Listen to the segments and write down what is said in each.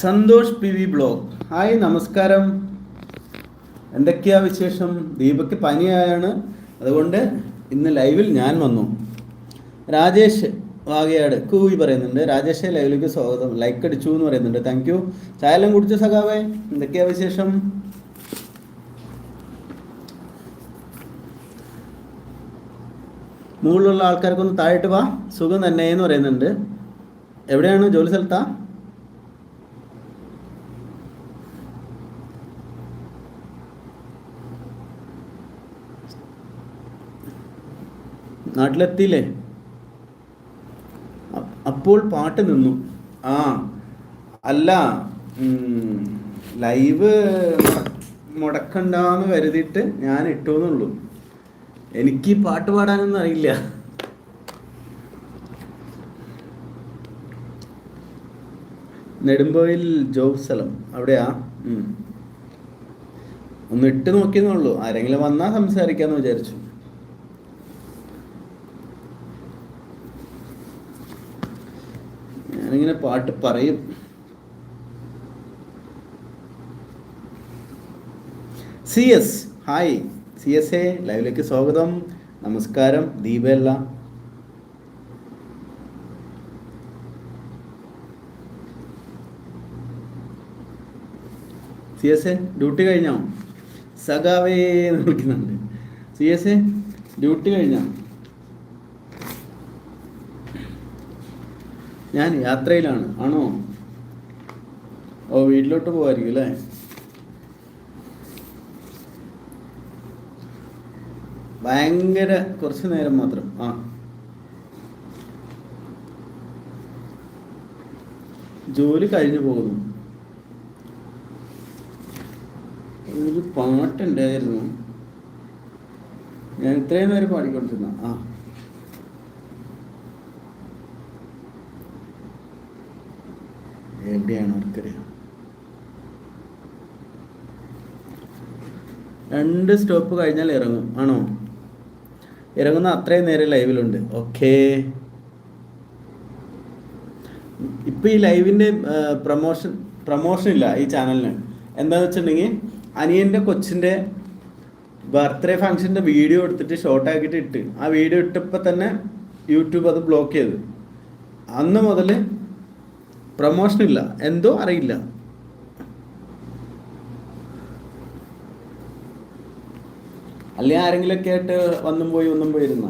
Santhosh P V blog. Hi നമസ്കാരം. എന്തൊക്കെയാ വിശേഷം? ദീപക്ക് പനിയായാണ്. അതുകൊണ്ട് ഇന്ന് ലൈവിൽ ഞാൻ വന്നു. രാജേഷ് വാഗയാട് കൂവി പറയുന്നുണ്ട്. രാജേഷ് ലൈവിലേക്ക് സ്വാഗതം. ലൈക്ക് അടിച്ചു എന്ന് പറയുന്നുണ്ട്. താങ്ക് യു ചായലം കുടിച്ച സഖാവേ? എന്തൊക്കെയാ വിശേഷം? മുകളിലുള്ള ആൾക്കാർക്കൊന്ന് താഴോട്ട് വാ. സുഖം തന്നെ എന്ന് പറയുന്നുണ്ട്. എവിടെയാണ്? ജോലി സ്ഥലത്താ? നാട്ടിലെത്തിയില്ലേ? അപ്പോൾ പാട്ട് നിന്നു. ആ അല്ല ലൈവ് മുടക്കണ്ടെന്ന് കരുതിയിട്ട് ഞാൻ ഇട്ടു എന്നുള്ളൂ എനിക്ക് പാട്ട് പാടാനൊന്നും അറിയില്ല. നെടുമ്പോയിൽ ജോബ് സ്ഥലം. അവിടെയാ. ഒന്ന് ഇട്ട് നോക്കിയെന്നുള്ളൂ ആരെങ്കിലും വന്നാൽ സംസാരിക്കാന്ന് വിചാരിച്ചു. ഞാനിങ്ങനെ പാട്ട് പറയും. C S hi C S A ലൈവിലേക്ക് സ്വാഗതം. നമസ്കാരം ദീപല്ല സി എസ് എ ഡ്യൂട്ടി കഴിഞ്ഞോ? സഖാവേ വിളിക്കുന്നുണ്ട്. സി എസ് എ ഡ്യൂട്ടി കഴിഞ്ഞോ? ഞാൻ യാത്രയിലാണ് ആണോ? ഓ വീട്ടിലോട്ട് പോകായിരിക്കും അല്ലേ? ഭയങ്കര കുറച്ച് നേരം മാത്രം. ആ. ജോലി കഴിഞ്ഞു പോകുന്നു. ഒരു പാട്ടുണ്ടായിരുന്നു. ഞാൻ ഇത്രയും നേരം പാടിക്കൊണ്ടിരുന്ന. ആ. എവിടെയാണ് ആർക്കറിയാം രണ്ട് സ്റ്റോപ്പ് കഴിഞ്ഞാൽ ഇറങ്ങും. ആണോ? ഇറങ്ങുന്ന അത്രയും നേരം ലൈവിലുണ്ട്. ഓക്കേ. ഇപ്പം ഈ ലൈവിന്റെ പ്രമോഷൻ പ്രമോഷൻ ഇല്ല ഈ ചാനലിന്. എന്താന്ന് വെച്ചിട്ടുണ്ടെങ്കിൽ അനിയന്റെ കൊച്ചിന്റെ ബർത്ത്ഡേ ഫംഗ്ഷന്റെ വീഡിയോ എടുത്തിട്ട് ഷോർട്ട് ആക്കിയിട്ട് ഇട്ട്. ആ വീഡിയോ ഇട്ടപ്പോൾ തന്നെ യൂട്യൂബ് അത് ബ്ലോക്ക് ചെയ്തു. അന്ന് മുതൽ പ്രൊമോഷൻ ഇല്ല. എന്തോ അറിയില്ല. അല്ലെങ്കിൽ ആരെങ്കിലൊക്കെ ആയിട്ട് വന്നും പോയി ഒന്നും പോയി ഇരുന്ന?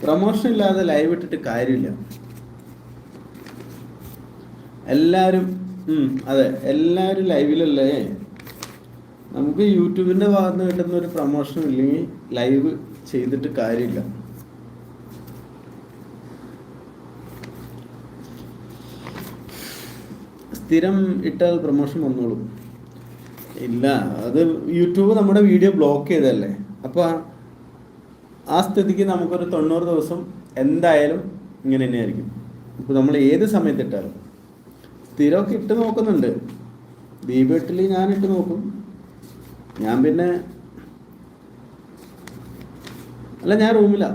പ്രൊമോഷൻ ഇല്ലാതെ ലൈവ് ഇട്ടിട്ട് കാര്യമില്ല. എല്ലാവരും അതെ എല്ലാവരും ലൈവിലല്ലേ നമുക്ക് യൂട്യൂബിന്റെ ഭാഗത്ത് കിട്ടുന്ന ഒരു പ്രൊമോഷൻ ഇല്ലെങ്കിൽ ലൈവ് ചെയ്തിട്ട് കാര്യമില്ല. സ്ഥിരം ഇട്ടാൽ പ്രൊമോഷൻ വന്നോളും. ഇല്ല അത് യൂട്യൂബ് നമ്മുടെ വീഡിയോ ബ്ലോക്ക് ചെയ്തല്ലേ അപ്പോൾ ആ സ്ഥിതിക്ക് നമുക്കൊരു തൊണ്ണൂറ് ദിവസം എന്തായാലും ഇങ്ങനെ തന്നെയായിരിക്കും. ഇപ്പോൾ നമ്മൾ ഏത് സമയത്ത് ഇട്ടാലും സ്ഥിരമൊക്കെ ഇട്ട് നോക്കുന്നുണ്ട്. ദീപെട്ടിൽ ഞാൻ ഇട്ട് നോക്കും. ഞാൻ പിന്നെ അല്ല ഞാൻ റൂമിലാ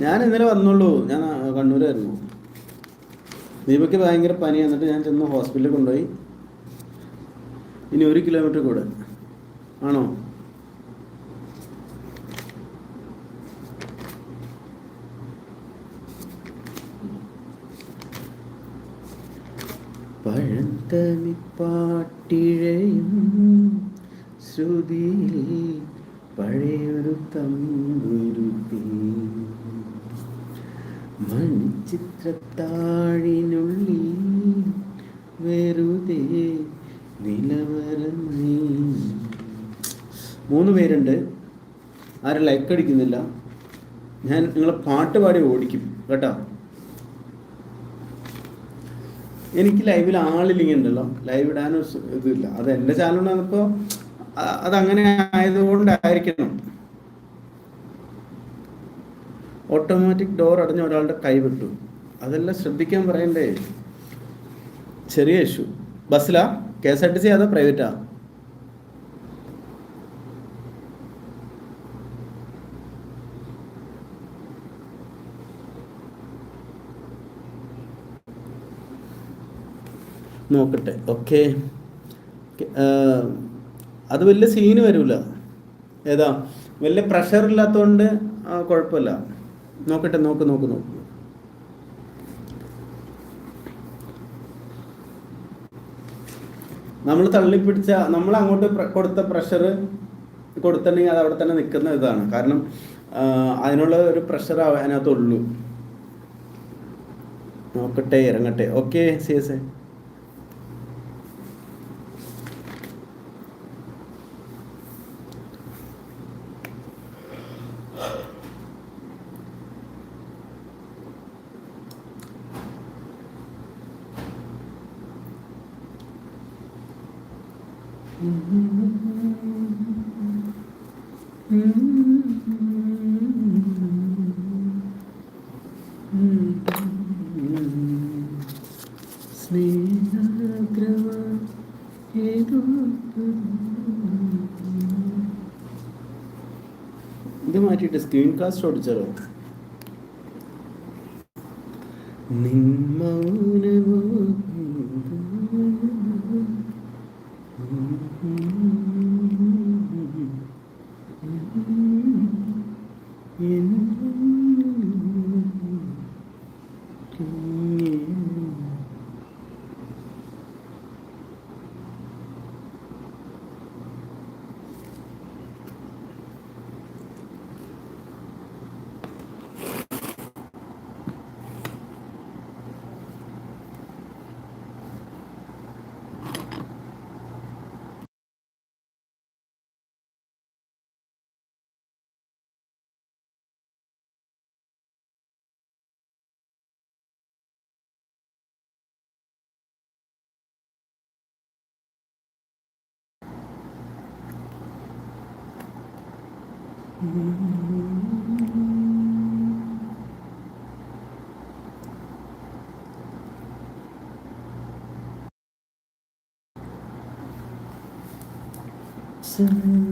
ഞാൻ ഇന്നലെ വന്നുള്ളൂ. ഞാൻ കണ്ണൂരായിരുന്നു. ദീപയ്ക്ക് ഭയങ്കര പനി. എന്നിട്ട് ഞാൻ ചെന്ന് ഹോസ്പിറ്റലിൽ കൊണ്ടുപോയി. ഇനി ഒരു കിലോമീറ്റർ കൂടെ. ആണോ? പഴന്തനിപ്പാട്ടിഴയും ശ്രുതിയിൽ പഴയൊരു തമ്പുരുത്തി മൺചിത്രത്താഴിനുള്ളിൽ വെറുതെ നിലവരമായി മൂന്ന് പേരുണ്ട്. ആരും ലൈക്ക് അടിക്കുന്നില്ല. ഞാൻ നിങ്ങളെ പാട്ട് പാടി ഓടിക്കും കേട്ടോ? എനിക്ക് ലൈവിൽ ആളില്ലെങ്കിൽ ഉണ്ടല്ലോ ലൈവ് ഇടാനും ഇതില്ല അത് എന്റെ ചാനലുണ്ടാകുമ്പോൾ അതങ്ങനെ ആയതുകൊണ്ടായിരിക്കണം. ഓട്ടോമാറ്റിക് ഡോർ അടഞ്ഞ ഒരാളുടെ കൈ വിട്ടു. അതെല്ലാം ശ്രദ്ധിക്കാൻ പറയണ്ടേ? ചെറിയ issue. ബസ്സിലാ? K S R T C അതോ പ്രൈവറ്റാ? നോക്കട്ടെ. ഓക്കെ. അത് വലിയ സീന് വരില്ല ഏതാ? വലിയ പ്രഷർ ഇല്ലാത്തതുകൊണ്ട് കുഴപ്പമില്ല. നോക്കട്ടെ നോക്ക് നോക്ക് നോക്ക്. നമ്മൾ തള്ളിപ്പിടിച്ച നമ്മൾ അങ്ങോട്ട് കൊടുത്ത പ്രഷർ കൊടുത്തിട്ടുണ്ടെങ്കിൽ അത് അവിടെ തന്നെ നിൽക്കുന്ന ഇതാണ്. കാരണം അതിനുള്ള ഒരു പ്രഷർ അതിനകത്തുള്ളൂ. നോക്കട്ടെ ഇറങ്ങട്ടെ. ഓക്കെ സി എസ് എ ഇത് മാറ്റിയിട്ട് സ്ക്രീൻ കാസ്റ്റ് ഓടിച്ചാലോ? നിന്മൗനമോ Soon.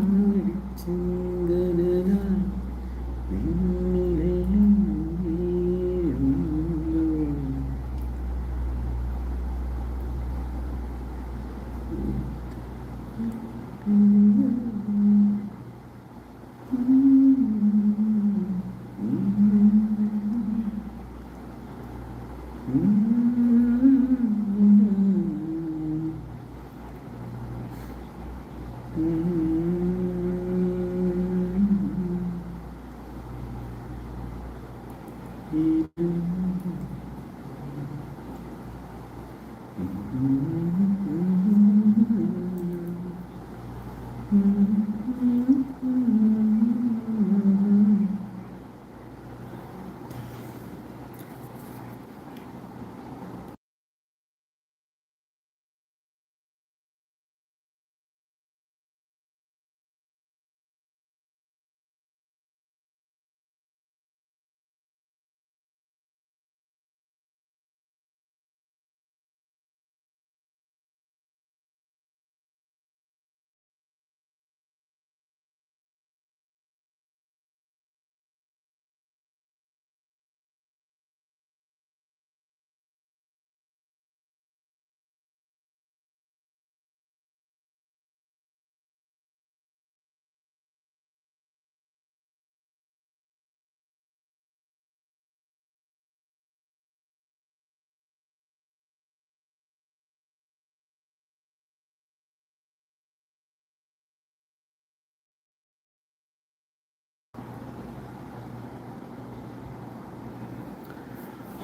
നാടിച്ചെങ്കനായി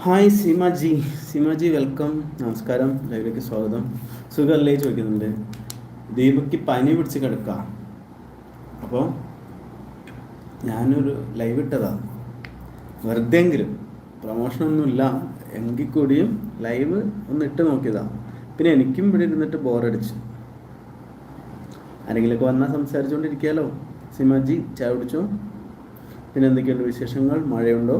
hi Seemaji Seemaji welcome നമസ്കാരം. ലൈവിലേക്ക് സ്വാഗതം. സുഖമല്ലേ ചോദിക്കുന്നുണ്ട്. ദീപക്ക് പനി പിടിച്ച് കിടക്ക. അപ്പോൾ ഞാനൊരു ലൈവ് ഇട്ടതാ. വെറുതെ എങ്കിലും പ്രൊമോഷനൊന്നുമില്ല. എങ്കിൽ കൂടിയും ലൈവ് ഒന്ന് ഇട്ട് നോക്കിയതാ. പിന്നെ എനിക്കും ഇവിടെ ഇരുന്നിട്ട് ബോറടിച്ചു ആരെങ്കിലുമൊക്കെ വന്നാൽ സംസാരിച്ചുകൊണ്ടിരിക്കാലോ സിമാജി ചായ കുടിച്ചോ? പിന്നെ എന്തൊക്കെയുണ്ട് വിശേഷങ്ങൾ? മഴയുണ്ടോ?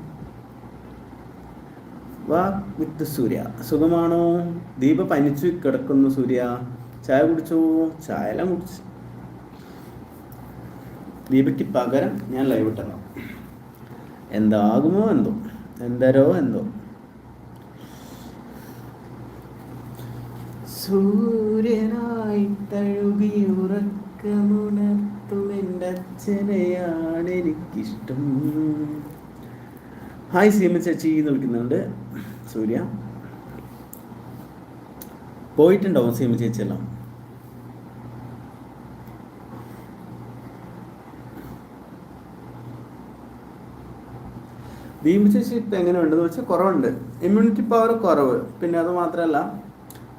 വാ വിത്ത് സൂര്യ. സുഖമാണോ? ദീപ പനിച്ചു കിടക്കുന്നു സൂര്യ. ചായ കുടിച്ചോ? ചായ എല്ലാം കുടിച്ചു. ദീപയ്ക്ക് പകരം ഞാൻ ലൈവ് ഇട്ടണം എന്താകുമോ എന്തോ? എന്തരോ എന്തോ. സൂര്യനായി തഴുകി ഉറക്കമുണർത്തുമെന്റെ അച്ഛനെയാണ് സി എം സീമ ചേച്ചി എന്ന് വിളിക്കുന്നുണ്ട്. സൂര്യ. പോയിട്ടുണ്ടാവും സി സീമ ചേച്ചി എല്ലാം? ദീപ ചേച്ചി ഇപ്പം എങ്ങനെ ഉണ്ടെന്ന് വെച്ചാൽ കുറവുണ്ട്. ഇമ്മ്യൂണിറ്റി പവർ കുറവ്. പിന്നെ അത് മാത്രമല്ല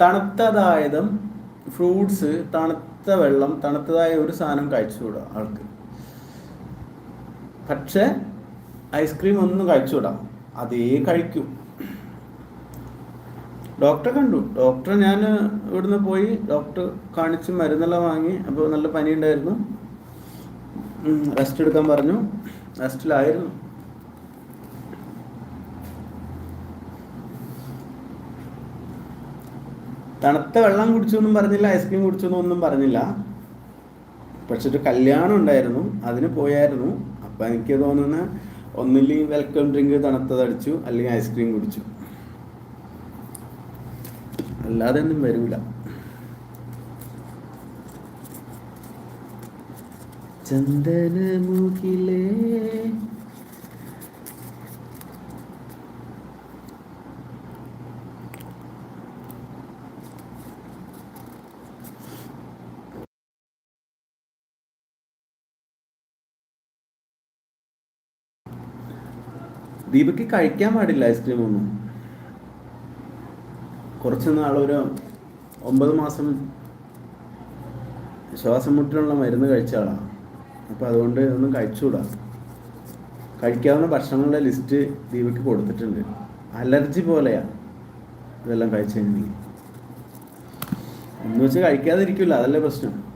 തണുത്തതായതും ഫ്രൂട്ട്സ് തണുത്ത വെള്ളം തണുത്തതായ ഒരു സാധനം കഴിച്ചുകൂടാ ആൾക്ക്. പക്ഷേ ഐസ്ക്രീം ഒന്നും കഴിച്ചുവിടാം. അതേ കഴിക്കും. ഡോക്ടറെ കണ്ടു. ഡോക്ടറെ ഞാൻ ഇവിടുന്ന് പോയി ഡോക്ടർ കാണിച്ച് മരുന്നെല്ലാം വാങ്ങി. അപ്പോൾ നല്ല പനി ഉണ്ടായിരുന്നു റെസ്റ്റ് എടുക്കാൻ പറഞ്ഞു. റെസ്റ്റിലായിരുന്നു തണുത്ത വെള്ളം കുടിച്ചു എന്നും പറഞ്ഞില്ല ഐസ്ക്രീം കുടിച്ചു ഒന്നും പറഞ്ഞില്ല. പക്ഷെ ഒരു കല്യാണം ഉണ്ടായിരുന്നു. അതിന് പോയായിരുന്നു. അപ്പം എനിക്ക് തോന്നുന്ന ഒന്നില്ലെങ്കിൽ വെൽക്കം ഡ്രിങ്ക് തണുത്തതടിച്ചു അല്ലെങ്കിൽ ഐസ്ക്രീം കുടിച്ചു. അല്ലാതെ ഒന്നും വരൂല. ചന്ദനമുഖിലേ ദീപക്ക് കഴിക്കാൻ പാടില്ല ഐസ്ക്രീം ഒന്നും. കുറച്ച് നാളൊരു ഒമ്പത് മാസം ശ്വാസം മുട്ടിനുള്ള മരുന്ന് കഴിച്ച ആളാണ് അപ്പോൾ അതുകൊണ്ട് ഒന്നും കഴിച്ചുകൂടാ. കഴിക്കാവുന്ന ഭക്ഷണങ്ങളുടെ ലിസ്റ്റ് ദീപക്ക് കൊടുത്തിട്ടുണ്ട്. അലർജി പോലെയാ ഇതെല്ലാം കഴിച്ചു കഴിഞ്ഞെങ്കിൽ എന്ന് വെച്ച് കഴിക്കാതിരിക്കില്ല അതല്ലേ പ്രശ്നം.